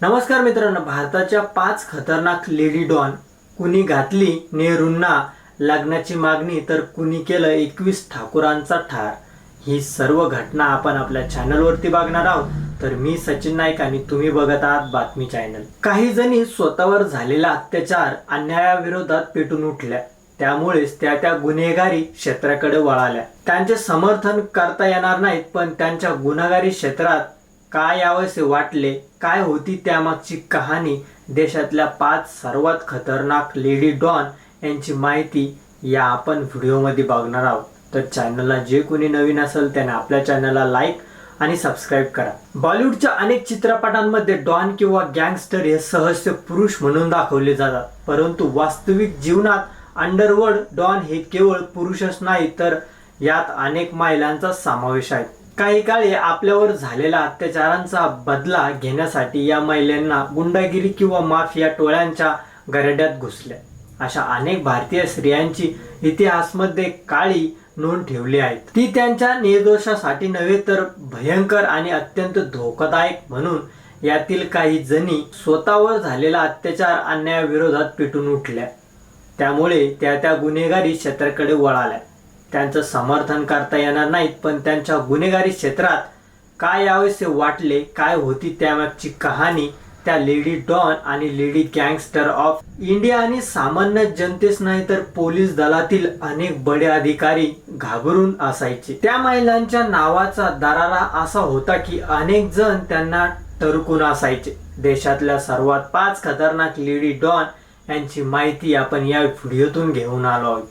नमस्कार मित्रांनो भारताच्या पाच खतरनाक लेडी डॉन कुणी घातली नेहरूंना लग्नाची मागणी तर कुणी केलं एकवीस ठाकूरांचा ठार. ही सर्व घटना आपण आपल्या चॅनलवरती बघणार आहोत. तर मी सचिन नाईक आणि तुम्ही बघत आहात बातमी चॅनल. काही जणी स्वतःवर झालेला अत्याचार अन्यायाविरोधात पेटून उठल्या. त्यामुळेच त्या त्या गुन्हेगारी क्षेत्राकडे वळाल्या. त्यांचे समर्थन करता येणार नाहीत पण त्यांच्या गुन्हेगारी क्षेत्रात काय यावेसे वाटले काय होती त्यामागची कहाणी? देशातल्या पाच सर्वात खतरनाक लेडी डॉन यांची माहिती या आपण व्हिडिओमध्ये बघणार आहोत. तर चॅनलला जे कोणी नवीन असेल त्याने आपल्या चॅनलला लाईक आणि सबस्क्राईब करा. बॉलिवूडच्या अनेक चित्रपटांमध्ये डॉन किंवा गँगस्टर हे सहस्य पुरुष म्हणून दाखवले जातात. परंतु वास्तविक जीवनात अंडरवर्ल्ड डॉन हे केवळ पुरुषच नाही तर यात अनेक महिलांचा समावेश आहे. काही काळी आपल्यावर झालेल्या अत्याचारांचा बदला घेण्यासाठी या महिलांना गुंडागिरी किंवा माफिया टोळ्यांच्या गरड्यात घुसल्या अशा अनेक भारतीय स्त्रियांची इतिहासमध्ये काळी नोंद ठेवली आहे ती त्यांच्या निर्दोषासाठी नव्हे तर भयंकर आणि अत्यंत धोकादायक म्हणून यातील काही जणी स्वतःवर झालेला अत्याचार अन्यायाविरोधात पिटून उठल्या. त्यामुळे त्या त्या गुन्हेगारी क्षेत्राकडे वळाल्या. त्यांचं समर्थन करता येणार नाहीत पण त्यांच्या गुन्हेगारी क्षेत्रात काय यावेसे वाटले काय होती त्यामागची कहाणी त्या लेडी डॉन आणि लेडी गँगस्टर ऑफ इंडिया आणि सामान्य जनतेच नाही तर पोलीस दलातील अनेक बडे अधिकारी घाबरून असायचे. त्या महिलांच्या नावाचा दरारा असा होता की अनेक जण त्यांना टरकून असायचे. देशातल्या सर्वात पाच खतरनाक लेडी डॉन यांची माहिती आपण या व्हिडिओतून घेऊन आलो आहोत.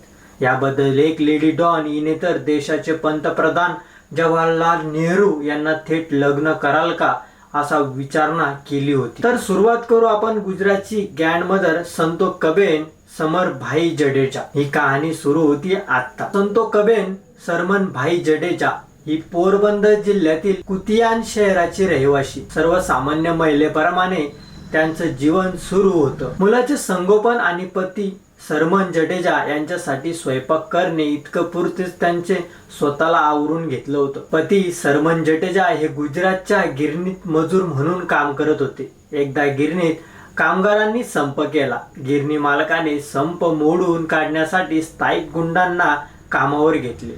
याबद्दल एक लेडी डॉन हिने तर देशाचे पंतप्रधान जवाहरलाल नेहरू यांना थेट लग्न कराल का असा विचारणा केली होती. तर सुरुवात करू आपण गुजरातची गॅन्ड मदर संतो कबेन समर भाई जडेजा. ही कहाणी सुरू होती आता संतो कबेन सरमन भाई जडेजा ही पोरबंदर जिल्ह्यातील कुतियान शहराची रहिवाशी. सर्वसामान्य महिलेप्रमाणे त्यांचं जीवन सुरू होतं. मुलाचे संगोपन आणि पती सरमन जडेजा यांच्यासाठी स्वयंपाक करणे इतकं पुरतेच त्यांचे स्वतःला आवरून घेतलं होतं. पती सरमन जडेजा हे गुजरातच्या गिरणीत मजूर म्हणून काम करत होते. एकदा गिरणीत कामगारांनी संप केला. गिरणी मालकाने संप मोडून काढण्यासाठी स्थायिक गुंडांना कामावर घेतले.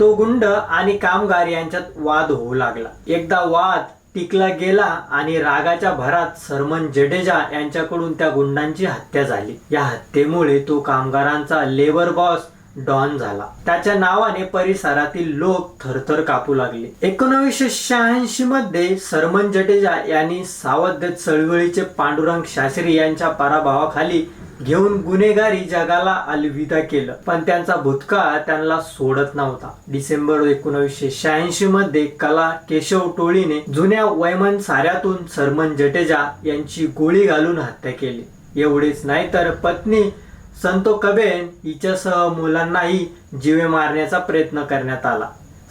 तो गुंड आणि कामगार यांच्यात वाद होऊ लागला. एकदा वाद टिकला गेला आणि रागाच्या भरात सरमन जडेजा यांच्याकडून त्या गुंडांची हत्या झाली. या हत्येमुळे तो कामगारांचा लेबर बॉस डॉन झाला. त्याच्या नावाने परिसरातील लोक थरथर कापू लागले. एकोणीसशे शहाऐंशी मध्ये सरमन जडेजा यांनी सावध चळवळीचे पांडुरंग शास्त्री यांच्या पराभवाखाली घेऊन गुन्हेगारी जगाला अलविदा केलं. पण त्यांचा भूतकाळ त्यांना सोडत नव्हता. डिसेंबर एकोणीसशे शहाऐंशी मध्ये कला केशव टोळीने जुन्या वैमन साऱ्यातून सरमन जटेजा यांची गोळी घालून हत्या केली. एवढेच नाही तर पत्नी संतो कबेन हिच्यासह मुलांनाही जीवे मारण्याचा प्रयत्न करण्यात आला.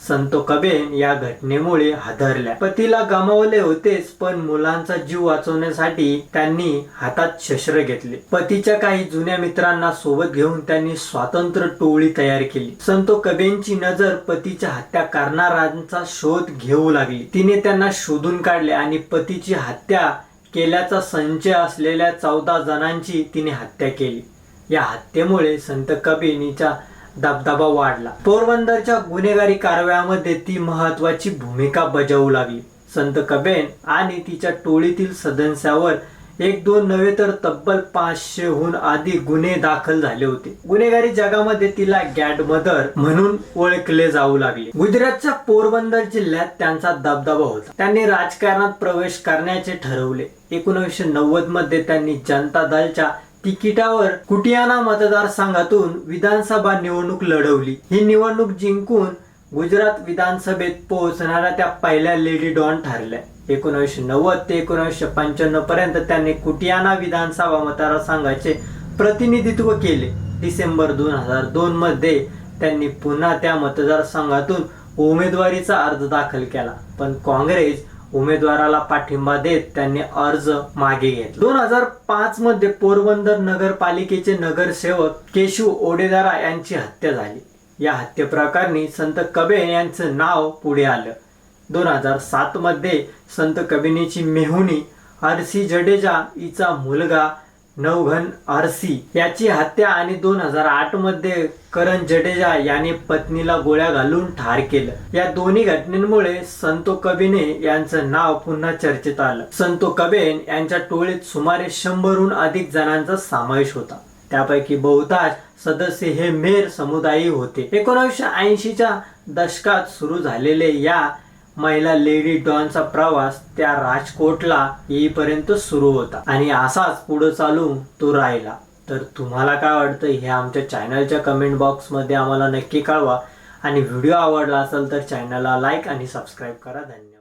संतो कबेन या घटनेमुळे हादरल्या. पतीला गमावले होतेच पण मुलांचा जीव वाचवण्यासाठी त्यांनी हातात शस्त्र घेतले. पतीच्या काही जुन्या मित्रांना सोबत घेऊन त्यांनी स्वातंत्र्य टोळी तयार केली. संतो कबेनची नजर पतीच्या हत्या करणाऱ्यांचा शोध घेऊ लागली. तिने त्यांना शोधून काढले आणि पतीची हत्या केल्याचा संचय असलेल्या चौदा जणांची तिने हत्या केली. या हत्येमुळे संत कबीनीचा दबदबा वाढला. पोरबंदरच्या गुन्हेगारी कारवायामध्ये ती महत्वाची भूमिका बजावू लागली. संत कबेन आणि तिच्या टोळीतील सदस्यावर एक दोन नव्हे तर तब्बल पाचशेहून अधिक गुन्हे दाखल झाले होते. गुन्हेगारी जगामध्ये तिला गॅड मदर म्हणून ओळखले जाऊ लागले. गुजरातच्या पोरबंदर जिल्ह्यात त्यांचा दबदबा होता. त्यांनी राजकारणात प्रवेश करण्याचे ठरवले. एकोणीसशे नव्वदमध्ये त्यांनी जनता दलच्या तिकिटावर कुटियाना मतदारसंघातून विधानसभा निवडणूक लढवली. ही निवडणूक जिंकून गुजरात विधानसभेत पोहोचणाऱ्या त्या पहिल्या लेडी डॉन ठरल्या. एकोणीसशे नव्वद ते एकोणीसशे पंच्याण्णव पर्यंत त्यांनी कुटियाना विधानसभा मतदारसंघाचे प्रतिनिधित्व केले. डिसेंबर दोन हजार दोन मध्ये त्यांनी पुन्हा त्या मतदारसंघातून उमेदवारीचा अर्ज दाखल केला. पण काँग्रेस उमेदवाराला पाठिंबा देत त्यांनी अर्ज मागे घेतला. दोन हजार पाच मध्ये पोरबंदर नगरपालिकेचे नगरसेवक केशव ओडेदारा यांची हत्या झाली. या हत्येप्रकरणी संत कबे यांचं नाव पुढे आलं. दोन हजार सात मध्ये संत कबिनीची मेहुणी आरसी जडेजा हिचा मुलगा नवघन आरसी याची हत्या आणि दोन हजार आठमध्ये करण जडेजा याने पत्नीला गोळ्या घालून ठार केलं. या दोन्ही घटनेमुळे संतो कबीने यांचं नाव पुन्हा चर्चेत आलं. संतो कबेन यांच्या टोळीत सुमारे शंभरहून अधिक जणांचा समावेश होता. त्यापैकी बहुतांश सदस्य हे मेर समुदायी होते. एकोणीसशे ऐंशीच्या दशकात सुरू झालेले या महिला लेडी डॉनचा प्रवास त्या राजकोटला येईपर्यंत सुरू होता. आणि असाच पुढे चालून तो राहिला. तर तुम्हाला काय वाटतं? हे आमच्या चॅनलच्या कमेंट बॉक्समध्ये आम्हाला नक्की कळवा. आणि व्हिडिओ आवडला असेल तर चॅनलला लाईक आणि सबस्क्राईब करा. धन्यवाद.